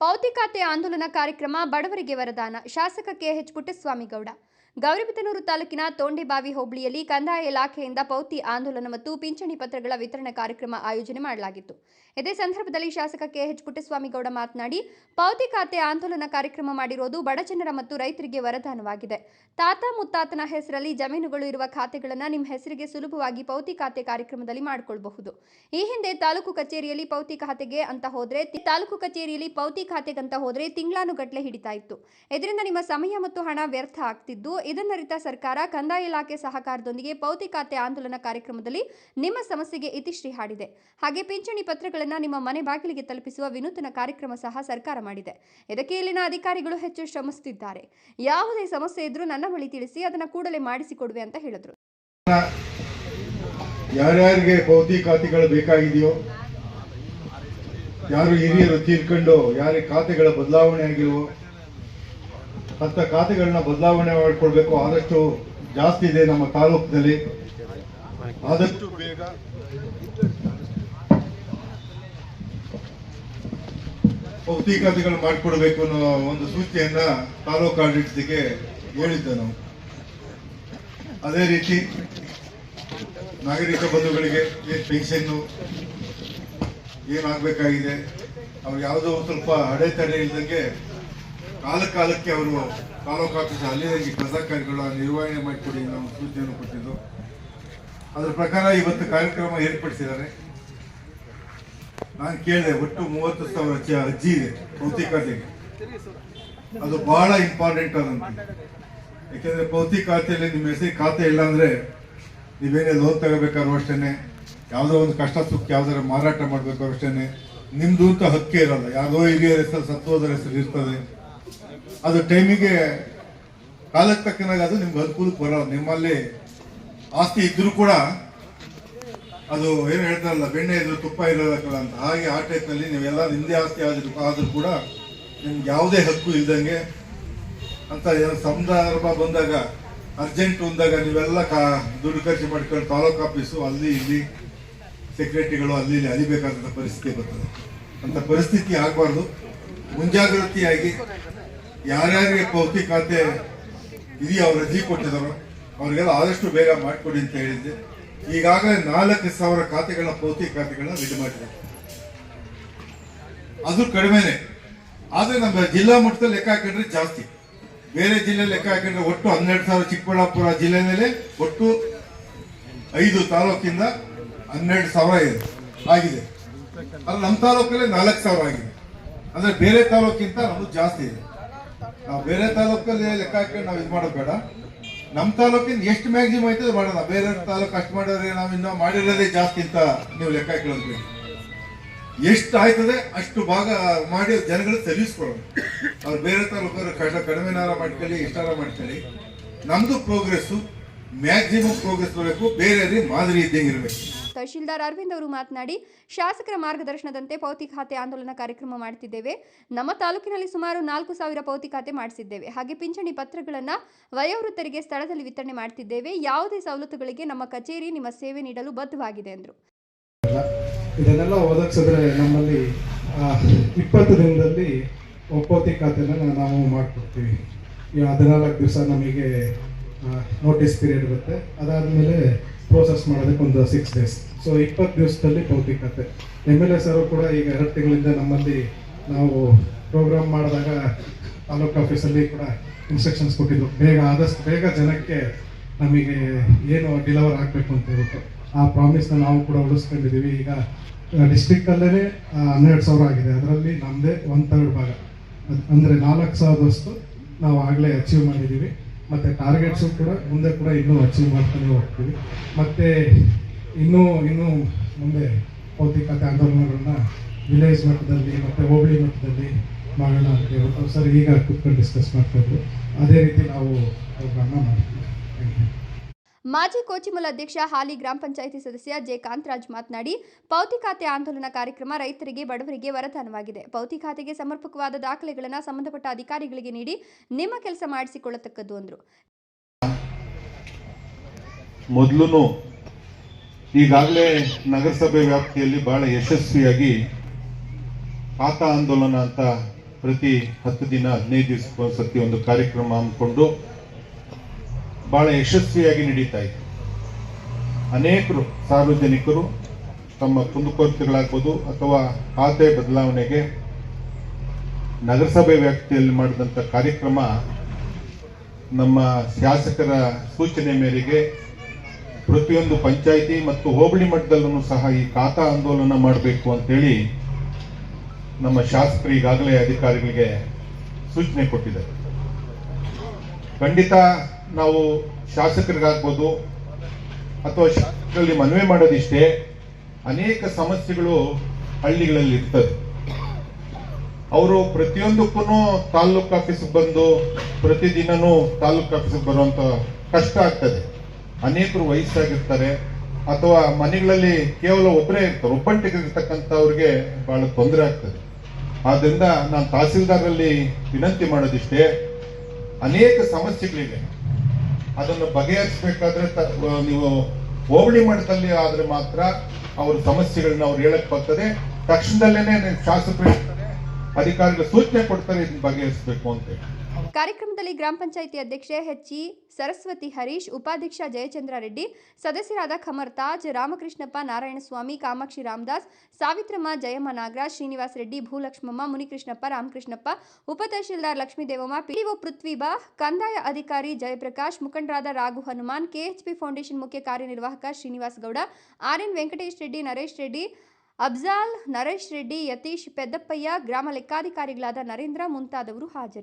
ಪೌತಿಕಾತೆ ಆಂದೋಲನ ಕಾರ್ಯಕ್ರಮ ಬಡವರಿಗೆ ವರದಾನ. ಶಾಸಕ ಕೆಎಚ್ ಪುಟ್ಟಸ್ವಾಮಿಗೌಡ. ಗೌರಿಬಿದನೂರು ತಾಲೂಕಿನ ತೋಂಡೆಬಾವಿ ಹೋಬಳಿಯಲ್ಲಿ ಕಂದಾಯ ಇಲಾಖೆಯಿಂದ ಪೌತಿ ಆಂದೋಲನ ಮತ್ತು ಪಿಂಚಣಿ ಪತ್ರಗಳ ವಿತರಣೆ ಕಾರ್ಯಕ್ರಮ ಆಯೋಜನೆ ಮಾಡಲಾಗಿತ್ತು. ಇದೇ ಸಂದರ್ಭದಲ್ಲಿ ಶಾಸಕ ಕೆಎಚ್ ಪುಟ್ಟಸ್ವಾಮಿಗೌಡ ಮಾತನಾಡಿ, ಪೌತಿ ಖಾತೆ ಆಂದೋಲನ ಕಾರ್ಯಕ್ರಮ ಮಾಡಿರೋದು ಬಡಜನರ ಮತ್ತು ರೈತರಿಗೆ ವರದಾನವಾಗಿದೆ. ತಾತ ಮುತ್ತಾತನ ಹೆಸರಲ್ಲಿ ಜಮೀನುಗಳು ಇರುವ ಖಾತೆಗಳನ್ನು ನಿಮ್ಮ ಹೆಸರಿಗೆ ಸುಲಭವಾಗಿ ಪೌತಿ ಖಾತೆ ಕಾರ್ಯಕ್ರಮದಲ್ಲಿ ಮಾಡಿಕೊಳ್ಳಬಹುದು ಈ ಹಿಂದೆ ತಾಲೂಕು ಕಚೇರಿಯಲ್ಲಿ ಪೌತಿ ಖಾತೆಗೆ ಅಂತ ಹೋದ್ರೆ ತಾಲೂಕು ಕಚೇರಿಯಲ್ಲಿ ಪೌತಿ ಖಾತೆಗಂತ ಹೋದ್ರೆ ತಿಂಗಳಾನುಗಟ್ಲೆ ಹಿಡಿತಾ ಇತ್ತು. ಇದರಿಂದ ನಿಮ್ಮ ಸಮಯ ಮತ್ತು ಹಣ ವ್ಯರ್ಥ ಆಗ್ತಿದ್ದು ಇದನ್ನರಿತ ಸರ್ಕಾರ ಕಂದಾಯ ಇಲಾಖೆ ಸಹಕಾರದೊಂದಿಗೆ ಪೌತಿ ಖಾತೆ ಆಂದೋಲನ ಕಾರ್ಯಕ್ರಮದಲ್ಲಿ ನಿಮ್ಮ ಸಮಸ್ಯೆಗೆ ಇತಿಶ್ರೀ ಹಾಡಿದೆ. ಹಾಗೆ ಪಿಂಚಣಿ ಪತ್ರಗಳನ್ನು ನಿಮ್ಮ ಮನೆ ಬಾಗಿಲಿಗೆ ತಲುಪಿಸುವ ವಿನೂತನ ಕಾರ್ಯಕ್ರಮ ಸಹ ಸರ್ಕಾರ ಮಾಡಿದೆ. ಇದಕ್ಕೆ ಇಲ್ಲಿನ ಅಧಿಕಾರಿಗಳು ಹೆಚ್ಚು ಶ್ರಮಿಸುತ್ತಿದ್ದಾರೆ. ಯಾವುದೇ ಸಮಸ್ಯೆ ಇದ್ರೂ ನನ್ನ ಬಳಿ ತಿಳಿಸಿ, ಅದನ್ನು ಕೂಡಲೇ ಮಾಡಿಸಿಕೊಡುವೆ ಅಂತ ಹೇಳಿದ್ರು. ಯಾರ್ಯಾರಿಗೆ ಪೌತಿ ಖಾತೆಗಳು ಬೇಕಾಗಿದೆಯೋ, ಯಾರು ಹಿರಿಯರು ತೀರ್ಕೊಂಡು, ಯಾರಿಗೆ ಖಾತೆಗಳ ಬದಲಾವಣೆ ಆಗಿಲ್ವೋ ಅಂತ ಖಾತೆಗಳನ್ನ ಬದಲಾವಣೆ ಮಾಡಿಕೊಳ್ಬೇಕು. ಆದಷ್ಟು ಜಾಸ್ತಿ ಇದೆ ನಮ್ಮ ತಾಲೂಕಿನಲ್ಲಿ. ಆದಷ್ಟು ಬೇಗ ಪೌತಿ ಖಾತೆಗಳು ಮಾಡಿಕೊಡ್ಬೇಕು ಅನ್ನೋ ಒಂದು ಸೂಚನೆಯನ್ನ ತಾಲೂಕು ಆಡಳಿತಕ್ಕೆ ಹೇಳಿದ್ದೆ ನಾವು. ಅದೇ ರೀತಿ ನಾಗರಿಕ ಬಂಧುಗಳಿಗೆ ಏನು ಪೆನ್ಷನ್ನು ಏನಾಗಬೇಕಾಗಿದೆ ಅವ್ರಿಗೆ ಯಾವುದೋ ಸ್ವಲ್ಪ ಅಡೆತಡೆ ಇಲ್ದಂಗೆ ಕಾಲ ಕಾಲಕ್ಕೆ ಅವರು ತಾಲೂಕು ಆಫೀಸ್ ಅಲ್ಲಿ ಕಸ ಕಾರ್ಯಗಳ ನಿರ್ವಹಣೆ ಮಾಡಿಕೊಡಿ ನಾವು ಸೂಚನೆಯನ್ನು ಕೊಟ್ಟಿದ್ದು. ಅದರ ಪ್ರಕಾರ ಇವತ್ತು ಕಾರ್ಯಕ್ರಮ ಏರ್ಪಡಿಸಿದ್ದಾರೆ. ನಾನು ಕೇಳಿದೆ, ಒಟ್ಟು ಮೂವತ್ತು ಸಾವಿರ ಅರ್ಜಿ ಇದೆ ಭೌತಿಕತೆಗೆ ಅದು ಬಹಳ ಇಂಪಾರ್ಟೆಂಟ್ ಅದಂತೆ ಯಾಕೆಂದ್ರೆ ಭೌತಿಕ ನಿಮ್ಮ ಹೆಸರಿಗೆ ಖಾತೆ ಇಲ್ಲ ಅಂದ್ರೆ ನೀವೇನೇ ಲೋನ್ ತಗೋಬೇಕಾದ್ರೂ ಅಷ್ಟೇ ಯಾವುದೋ ಒಂದು ಕಷ್ಟ ಸುಖ ಯಾವ್ದಾರ ಮಾರಾಟ ಮಾಡ್ಬೇಕಾದ್ರೂ ಅಷ್ಟೇ ನಿಮ್ದು ಅಂತ ಹಕ್ಕೇ ಇರಲ್ಲ. ಯಾವುದೋ ಹಿರಿಯರ ಹೆಸರು ಸತ್ತೋದರ ಹೆಸರು ಇರ್ತದೆ. ಅದು ಟೈಮಿಗೆ ಕಾಲಕ್ಕೆ ತಕ್ಕನಾಗ ಅದು ನಿಮ್ಗೆ ಅನುಕೂಲಕ್ಕೆ ಬರೋ ನಿಮ್ಮಲ್ಲಿ ಆಸ್ತಿ ಇದ್ರೂ ಕೂಡ ಅದು ಏನು ಹೇಳ್ತಾರಲ್ಲ, ಬೆಣ್ಣೆ ಇದ್ರು ತುಪ್ಪ ಇರೋದಕ್ಕಲ್ಲ ಅಂತ. ಹಾಗೆ ಆ ಟೈಪ್ನಲ್ಲಿ ನೀವೆಲ್ಲ ಹಿಂದೆ ಆಸ್ತಿ ಆದ್ರೂ ಆದರೂ ಕೂಡ ನಿಮ್ಗೆ ಯಾವುದೇ ಹಕ್ಕು ಇಲ್ದಂಗೆ ಅಂತ ಸಂದರ್ಭ ಬಂದಾಗ ಅರ್ಜೆಂಟ್ ಬಂದಾಗ ನೀವೆಲ್ಲ ಕಾ ದುಡ್ಡು ಖರ್ಚು ಮಾಡ್ಕೊಂಡು ತಾಲೂಕು ಆಫೀಸು ಅಲ್ಲಿ ಇಲ್ಲಿ ಸೆಕ್ರೆಟರಿಗಳು ಅಲ್ಲಿ ಇಲ್ಲಿ ಅಲಿಬೇಕಾದಂಥ ಪರಿಸ್ಥಿತಿ ಬರ್ತದೆ. ಅಂತ ಪರಿಸ್ಥಿತಿ ಆಗಬಾರ್ದು. ಮುಂಜಾಗ್ರತೆಯಾಗಿ ಯಾರ್ಯಾರಿಗೆ ಪೌತಿ ಖಾತೆ ಇದೆಯೋ ಅವ್ರು ಅರ್ಜಿ ಕೊಟ್ಟಿದ್ದಾರೋ ಅವರಿಗೆಲ್ಲ ಆದಷ್ಟು ಬೇಗ ಮಾಡಿಕೊಡಿ ಅಂತ ಹೇಳಿದ್ದೆ. ಈಗಾಗಲೇ ನಾಲ್ಕು ಸಾವಿರ ಖಾತೆಗಳ ಪೌತಿ ಖಾತೆಗಳನ್ನ ರೆಡಿ ಮಾಡಿದೆ. ಅದು ಕಡಿಮೆನೆ. ಆದ್ರೆ ನಮ್ಮ ಜಿಲ್ಲಾ ಮಟ್ಟದಲ್ಲಿ ಲೆಕ್ಕ ಹಾಕಿದ್ರೆ ಜಾಸ್ತಿ. ಬೇರೆ ಜಿಲ್ಲೆ ಲೆಕ್ಕ ಹಾಕಿದ್ರೆ ಒಟ್ಟು ಹನ್ನೆರಡು ಸಾವಿರ, ಚಿಕ್ಕಬಳ್ಳಾಪುರ ಜಿಲ್ಲೆನಲ್ಲಿ ಒಟ್ಟು ಐದು ತಾಲೂಕಿಂದ ಹನ್ನೆರಡು ಸಾವಿರ ಇದೆ. ಆಗಿದೆ. ಅಲ್ಲಿ ನಮ್ಮ ತಾಲೂಕಲ್ಲಿ ನಾಲ್ಕು ಸಾವಿರ ಆಗಿದೆ. ಅಂದ್ರೆ ಬೇರೆ ತಾಲೂಕಿಂತ ನಮ್ದು ಜಾಸ್ತಿ ಇದೆ. ನಾವು ಬೇರೆ ತಾಲೂಕಲ್ಲಿ ಲೆಕ್ಕ ಹಾಕೊಂಡು ನಾವು ಇದು ಮಾಡೋದು ಬೇಡ. ನಮ್ಮ ತಾಲೂಕಿನ ಎಷ್ಟು ಮ್ಯಾಕ್ಸಿಮಮ್ ಆಯ್ತದೆ ಮಾಡೋಣ. ಬೇರೆ ತಾಲೂಕು ಅಷ್ಟು ಮಾಡಿದ್ರೆ ನಾವು ಇನ್ನೂ ಮಾಡಿರೋದೇ ಜಾಸ್ತಿ ಅಂತ ನೀವು ಲೆಕ್ಕ ಹಾಕೊಳ್ಳೋದು ಎಷ್ಟು ಆಯ್ತದೆ ಅಷ್ಟು ಭಾಗ ಮಾಡಿ ಜನಗಳು ತಲಿಸ್ಕೊಳ್ಳೋದು ಅವ್ರು ಬೇರೆ ತಾಲೂಕರು ಕಷ್ಟ ಕಡಿಮೆನಾರ ಮಾಡ್ಕೊಳ್ಳಿ ಎಷ್ಟಾರ ಮಾಡ್ಕೊಳ್ಳಿ. ನಮ್ಮದು ಪ್ರೋಗ್ರೆಸ್ಸು ಮ್ಯಾಕ್ಸಿಮಮ್ ಪ್ರೋಗ್ರೆಸ್ ಬರಬೇಕು. ಬೇರೆ ಮಾದರಿ ಇದ್ದಂಗೆ ಇರಬೇಕು. ತಹಶೀಲ್ದಾರ್ ಅರವಿಂದ್ ಅವರು ಮಾತನಾಡಿ, ಶಾಸಕರ ಮಾರ್ಗದರ್ಶನದಂತೆ ಪೌತಿ ಖಾತೆ ಆಂದೋಲನ ಕಾರ್ಯಕ್ರಮ ಮಾಡುತ್ತಿದ್ದೇವೆ. ನಮ್ಮ ತಾಲೂಕಿನಲ್ಲಿ ಸುಮಾರು ನಾಲ್ಕು ಸಾವಿರ ಪೌತಿ ಖಾತೆ ಮಾಡಿಸಿದ್ದೇವೆ. ಹಾಗೆ ಪಿಂಚಣಿ ಪತ್ರಗಳನ್ನು ವಯೋವೃತ್ತರಿಗೆ ಸ್ಥಳದಲ್ಲಿ ವಿತರಣೆ ಮಾಡ್ತಿದ್ದೇವೆ. ಯಾವುದೇ ಸವಲತ್ತುಗಳಿಗೆ ನಮ್ಮ ಕಚೇರಿ, ನಿಮ್ಮ ಸೇವೆ ನೀಡಲು ಬದ್ಧವಾಗಿದೆ, ಎಂದರು. ಇದನ್ನೆಲ್ಲ ಒದಗಿಸಿದ್ರೆ ನಮ್ಮಲ್ಲಿ ಇಪ್ಪತ್ತು ದಿನದಲ್ಲಿ ಒಪ್ಪೋತಿ ಖಾತೆನ ನಾವು ಮಾಡಿಕೊಡ್ತೀವಿ. ಈ ಹದಿನಾಲ್ಕು ದಿವಸ ನಮಗೆ ನೋಟಿಸ್ ಪೀರಿಯಡ್ ಇರುತ್ತೆ. ಅದಾದಮೇಲೆ ಪ್ರೋಸೆಸ್ ಮಾಡೋದಕ್ಕೆ ಒಂದು ಸಿಕ್ಸ್ ಡೇಸ್ ಸೊ ಇಪ್ಪತ್ತು ದಿವಸದಲ್ಲಿ ಪೌತಿ ಕತೆ ಎಂ ಎಲ್ ಎ ಸರ್ ಕೂಡ ಈಗ ಎರಡು ತಿಂಗಳಿಂದ ನಮ್ಮಲ್ಲಿ ನಾವು ಪ್ರೋಗ್ರಾಮ್ ಮಾಡಿದಾಗ ತಾಲೂಕು ಆಫೀಸಲ್ಲಿ ಕೂಡ ಇನ್ಸ್ಟ್ರಕ್ಷನ್ಸ್ ಕೊಟ್ಟಿದ್ರು. ಬೇಗ ಆದಷ್ಟು ಬೇಗ ಜನಕ್ಕೆ ನಮಗೆ ಏನು ಡಿಲವರ್ ಆಗಬೇಕು ಅಂತ ಹೇಳ್ಬಿಟ್ಟು. ಆ ಪ್ರಾಮಿಸ್ನ ನಾವು ಕೂಡ ಉಳಿಸ್ಕೊಂಡಿದ್ದೀವಿ. ಈಗ ಡಿಸ್ಟಿಕ್ಕಲ್ಲೇ ಹನ್ನೆರಡು ಸಾವಿರ ಆಗಿದೆ. ಅದರಲ್ಲಿ ನಮ್ಮದೇ ಒನ್ ಥರ್ಡ್ ಭಾಗ. ಅಂದ್ರೆ ನಾಲ್ಕು ಸಾವಿರದಷ್ಟು ನಾವು ಆಗಲೇ ಅಚೀವ್ ಮಾಡಿದ್ದೀವಿ. ಮತ್ತು ಟಾರ್ಗೆಟ್ಸು ಕೂಡ ಮುಂದೆ ಕೂಡ ಇನ್ನೂ ಅಚೀವ್ ಮಾಡ್ತಾನೆ ಹೋಗ್ತೀವಿ. ಮತ್ತು ಇನ್ನೂ ಇನ್ನೂ ಮುಂದೆ ಭೌತಿಕತೆ ಆಂದೋಲನಗಳನ್ನ ವಿಲೇಜ್ ಮಟ್ಟದಲ್ಲಿ ಮತ್ತು ಹೋಬಳಿ ಮಟ್ಟದಲ್ಲಿ ಮಾಡೋಣ ಅಂತ ಹೇಳ್ಬಿಟ್ಟು ಸರ್ ಈಗ ಕೂತ್ಕೊಂಡು ಡಿಸ್ಕಸ್ ಮಾಡ್ತಾ ಇದ್ರು ಅದೇ ರೀತಿ ನಾವು ಪ್ರೋಗ್ರಾಮ್ನ ಮಾಡ್ತೀವಿ. ಥ್ಯಾಂಕ್ ಯು ಮಾಜಿ ಕೋಚಿಮಲ್ ಅಧ್ಯಕ್ಷ ಹಾಲಿ ಗ್ರಾಮ ಪಂಚಾಯಿತಿ ಸದಸ್ಯ ಜೆ ಕಾಂತರಾಜ್ ಮಾತನಾಡಿ, ಪೌತಿ ಖಾತೆ ಆಂದೋಲನ ಕಾರ್ಯಕ್ರಮ ರೈತರಿಗೆ, ಬಡವರಿಗೆ ವರದಾನವಾಗಿದೆ. ಪೌತಿ ಖಾತೆಗೆ ಸಮರ್ಪಕವಾದ ದಾಖಲೆಗಳನ್ನು ಸಂಬಂಧಪಟ್ಟ ಅಧಿಕಾರಿಗಳಿಗೆ ನೀಡಿ ನಿಮ್ಮ ಕೆಲಸ ಮಾಡಿಸಿಕೊಳ್ಳತಕ್ಕದ್ದು ಅಂದರು. ಮೊದಲು ಈಗಾಗಲೇ ನಗರಸಭೆ ವ್ಯಾಪ್ತಿಯಲ್ಲಿ ಬಹಳ ಯಶಸ್ವಿಯಾಗಿ ಪಾತ ಆಂದೋಲನ ಅಂತ ಪ್ರತಿ ಹತ್ತು ದಿನ ಹದಿನೈದು ದಿವಸಕ್ಕೊಂದ್ಸತಿ ಒಂದು ಕಾರ್ಯಕ್ರಮ ಹಮ್ಮಿಕೊಂಡು ಬಹಳ ಯಶಸ್ವಿಯಾಗಿ ನಡೀತಾ ಇದೆ ಅನೇಕರು ಸಾರ್ವಜನಿಕರು ತಮ್ಮ ಕುಂದುಕೊರತೆಗಳಾಗ್ಬೋದು ಅಥವಾ ಖಾತೆ ಬದಲಾವಣೆಗೆ ನಗರಸಭೆ ವ್ಯಾಪ್ತಿಯಲ್ಲಿ ಮಾಡಿದಂಥ ಕಾರ್ಯಕ್ರಮ ನಮ್ಮ ಶಾಸಕರ ಸೂಚನೆ ಮೇರೆಗೆ ಪ್ರತಿಯೊಂದು ಪಂಚಾಯಿತಿ ಮತ್ತು ಹೋಬಳಿ ಮಟ್ಟದಲ್ಲೂ ಸಹ ಈ ಖಾತಾ ಆಂದೋಲನ ಮಾಡಬೇಕು ಅಂತೇಳಿ ನಮ್ಮ ಶಾಸಕರು ಈಗಾಗಲೇ ಅಧಿಕಾರಿಗಳಿಗೆ ಸೂಚನೆ ಕೊಟ್ಟಿದ್ದಾರೆ. ಖಂಡಿತ ನಾವು ಶಾಸಕರಿಗಾಗ್ಬೋದು ಅಥವಾ ಶಾಸಕರಲ್ಲಿ ಮನವಿ ಮಾಡೋದಿಷ್ಟೇ ಅನೇಕ ಸಮಸ್ಯೆಗಳು ಹಳ್ಳಿಗಳಲ್ಲಿ ಇರ್ತದೆ. ಅವರು ಪ್ರತಿಯೊಂದಕ್ಕೂ ತಾಲ್ಲೂಕು ಆಫೀಸ್ಗೆ ಬಂದು ಪ್ರತಿದಿನನೂ ತಾಲ್ಲೂಕು ಆಫೀಸ್ಗೆ ಬರುವಂತ ಕಷ್ಟ ಆಗ್ತದೆ. ಅನೇಕರು ವಯಸ್ಸಾಗಿರ್ತಾರೆ ಅಥವಾ ಮನೆಗಳಲ್ಲಿ ಕೇವಲ ಒಬ್ಬರೇ ಇರ್ತಾರೆ. ಒಬ್ಬಂಟಿಗಿರ್ತಕ್ಕಂಥವ್ರಿಗೆ ಬಹಳ ತೊಂದರೆ ಆಗ್ತದೆ. ಆದ್ದರಿಂದ ನಾನು ತಹಸೀಲ್ದಾರರಲ್ಲಿ ವಿನಂತಿ ಮಾಡೋದಿಷ್ಟೇ. ಅನೇಕ ಸಮಸ್ಯೆಗಳಿವೆ. ಅದನ್ನು ಬಗೆಹರಿಸಬೇಕಾದ್ರೆ ನೀವು ಹೋಬಳಿ ಮಟ್ಟದಲ್ಲಿ ಆದ್ರೆ ಮಾತ್ರ ಅವ್ರ ಸಮಸ್ಯೆಗಳನ್ನ ಅವ್ರು ಹೇಳಕ್ ಬರ್ತದೆ. ತಕ್ಷಣದಲ್ಲೇನೆ ಶಾಸಕರು ಅಧಿಕಾರಿಗಳು ಸೂಚನೆ ಕೊಡ್ತಾರೆ, ಇದನ್ನ ಬಗೆಹರಿಸಬೇಕು ಅಂತೇಳಿ ಕಾರ್ಯಕ್ರಮದಲ್ಲಿ ಗ್ರಾಮ ಪಂಚಾಯಿತಿ ಅಧ್ಯಕ್ಷೆ ಹೆಚ್ಚಿ ಸರಸ್ವತಿ ಹರೀಶ್, ಉಪಾಧ್ಯಕ್ಷ ಜಯಚಂದ್ರ ರೆಡ್ಡಿ, ಸದಸ್ಯರಾದ ಖಮರ್ ತಾಜ್, ರಾಮಕೃಷ್ಣಪ್ಪ ನಾರಾಯಣಸ್ವಾಮಿ, ಕಾಮಾಕ್ಷಿ ರಾಮದಾಸ್, ಸಾವಿತ್ರಮ್ಮ ಜಯಮ್ಮ ನಾಗರಾಜ್, ಶ್ರೀನಿವಾಸ್ ರೆಡ್ಡಿ, ಭೂಲಕ್ಷ್ಮಮ್ಮ, ಮುನಿಕೃಷ್ಣಪ್ಪ, ರಾಮಕೃಷ್ಣಪ್ಪ, ಉಪತಹಶೀಲ್ದಾರ್ ಲಕ್ಷ್ಮೀದೇವಮ್ಮ ಪಿಡಿಒ ಪೃಥ್ವಿಬಾ ಕಂದಾಯ ಅಧಿಕಾರಿ ಜಯಪ್ರಕಾಶ್, ಮುಖಂಡರಾದ ರಾಘು ಹನುಮಾನ್, ಕೆಎಚ್ಪಿ ಫೌಂಡೇಶನ್ ಮುಖ್ಯ ಕಾರ್ಯನಿರ್ವಾಹಕ ಶ್ರೀನಿವಾಸ್ ಗೌಡ, ಆರ್ಎನ್ ವೆಂಕಟೇಶ್ ರೆಡ್ಡಿ, ನರೇಶ್ ರೆಡ್ಡಿ ಅಬ್ಜಾಲ್ ನರೇಶ್ ರೆಡ್ಡಿ, ಯತೀಶ್ ಪೆದ್ದಪ್ಪಯ್ಯ, ಗ್ರಾಮ ಲೆಕ್ಕಾಧಿಕಾರಿಗಳಾದ ನರೇಂದ್ರ ಮುಂತಾದವರು ಹಾಜರಿದ್ದರು.